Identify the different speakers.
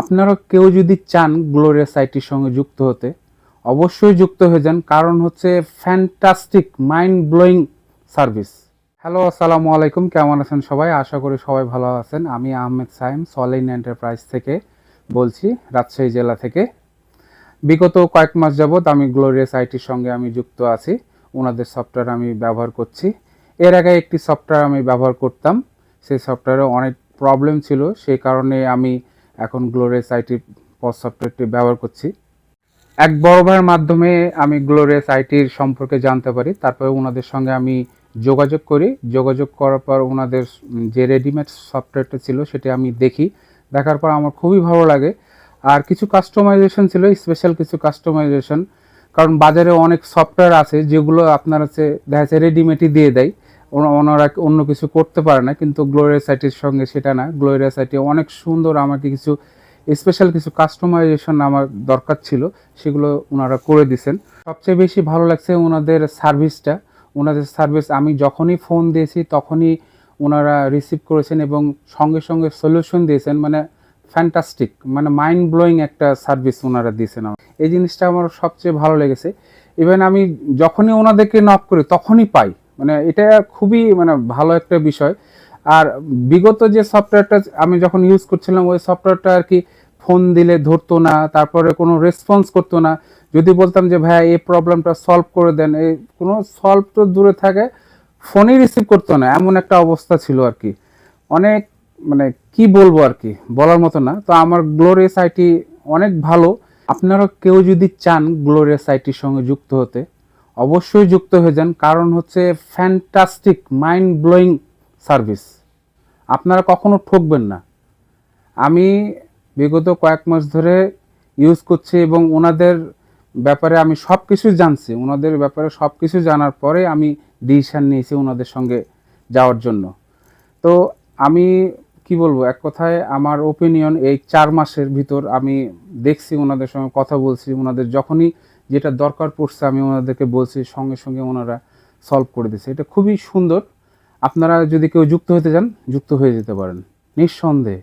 Speaker 1: আপনারা কেউ যদি চান গ্লোরিয়াস আইটির সঙ্গে যুক্ত হতে, অবশ্যই যুক্ত হয়ে যান, কারণ হচ্ছে fantastic mind blowing service hello আসসালামু আলাইকুম, কেমন আছেন সবাই? আশা করি সবাই ভালো আছেন। আমি আহমেদ সাইম সলিন এন্টারপ্রাইজ থেকে বলছি, রাজশাহী জেলা থেকে। বিগত কয়েক মাস যাবৎ আমি গ্লোরিয়াস আইটির সঙ্গে আমি যুক্ত আছি। ওনাদের সফটওয়্যার আমি ব্যবহার করছি। এর আগে একটি সফটওয়্যার আমি ব্যবহার করতাম। সেই সফটওয়্যারে অনেক প্রবলেম ছিল। সেই কারণে আমি এখন গ্লোরিয়াস আইটি পস সফটওয়্যারটি ব্যবহার করছি। এক বড় মাধ্যমে আমি গ্লোরিয়াস আইটির সম্পর্কে জানতে পারি, তারপরে ওনাদের সঙ্গে আমি যোগাযোগ করি। যোগাযোগ করার পর ওনাদের যে রেডিমেড সফটওয়্যারটা ছিল সেটা আমি দেখি। দেখার পর আমার খুবই ভালো লাগে। আর কিছু কাস্টমাইজেশন ছিল স্পেশাল কিছু কাস্টমাইজেশন কারণ বাজারে অনেক সফটওয়্যার আছে যেগুলো আপনার হচ্ছে, দেখা যাচ্ছে রেডিমেডই দিয়ে দেয়। ওনারা অন্য কিছু করতে পারে না, কিন্তু গ্লোরিয়াস আইটির সঙ্গে সেটা না। গ্লোরিয়াস আইটি অনেক সুন্দর আমাকে কিছু স্পেশাল কিছু কাস্টমাইজেশন আমার দরকার ছিল, সেগুলো ওনারা করে দিছেন। সবচেয়ে বেশি ভালো লাগছে ওনাদের সার্ভিসটা ওনাদের সার্ভিস আমি যখনই ফোন দিয়েছি, তখনই ওনারা রিসিভ করেছেন এবং সঙ্গে সঙ্গে সলিউশন দিয়েছেন। মানে ফ্যান্টাস্টিক মানে মাইন্ড ব্লোয়িং একটা সার্ভিস ওনারা দিয়েছেন আমার। এই জিনিসটা আমার সবচেয়ে ভালো লেগেছে। ইভেন আমি যখনই ওনাদেরকে নক করি, তখনই পাই। মানে এটা খুবই মানে ভালো একটা বিষয়। আর বিগত যে সফটওয়্যারটা আমি যখন ইউজ করছিলাম, ওই সফটওয়্যারটা আর কি ফোন দিলে ধরতো না, তারপরে কোনো রেসপন্স করতো না। যদি বলতাম যে, ভাইয়া, এই প্রবলেমটা সলভ করে দেন। এই কোনো সলভ তো দূরে থাকে ফোনই রিসিভ করতো না, এমন একটা অবস্থা ছিল আর কি। অনেক মানে কি বলব আর কি, বলার মতো না। তো আমার গ্লোরিয়াস আইটি অনেক ভালো। আপনারা কেউ যদি চান গ্লোরিয়াস আইটির সঙ্গে যুক্ত হতে অবশ্যই যুক্ত হয়ে যান, কারণ হচ্ছে ফ্যান্টাস্টিক মাইন্ড ব্লোয়িং সার্ভিস আপনারা কখনো ঠকবেন না। আমি বিগত কয়েক মাস ধরে ইউজ করছি এবং ওনাদের ব্যাপারে আমি সব কিছু জানছি। ওনাদের ব্যাপারে সব কিছু জানার পরে আমি ডিসিশান নিয়েছি ওনাদের সঙ্গে যাওয়ার জন্য। তো আমি কি বলব, এক কথায় আমার ওপিনিয়ন এই চার মাসের ভিতর আমি দেখছি, ওনাদের সঙ্গে কথা বলছি, ওনাদের যখনই যেটা দরকার পড়ছে, আমি ওনাদেরকে বলছি, সঙ্গে সঙ্গে ওনারা সলভ করে দিচ্ছে। এটা খুবই সুন্দর। আপনারা যদি কেউ যুক্ত হতে চান, যুক্ত হয়ে যেতে পারেন। নিঃসন্দেহে।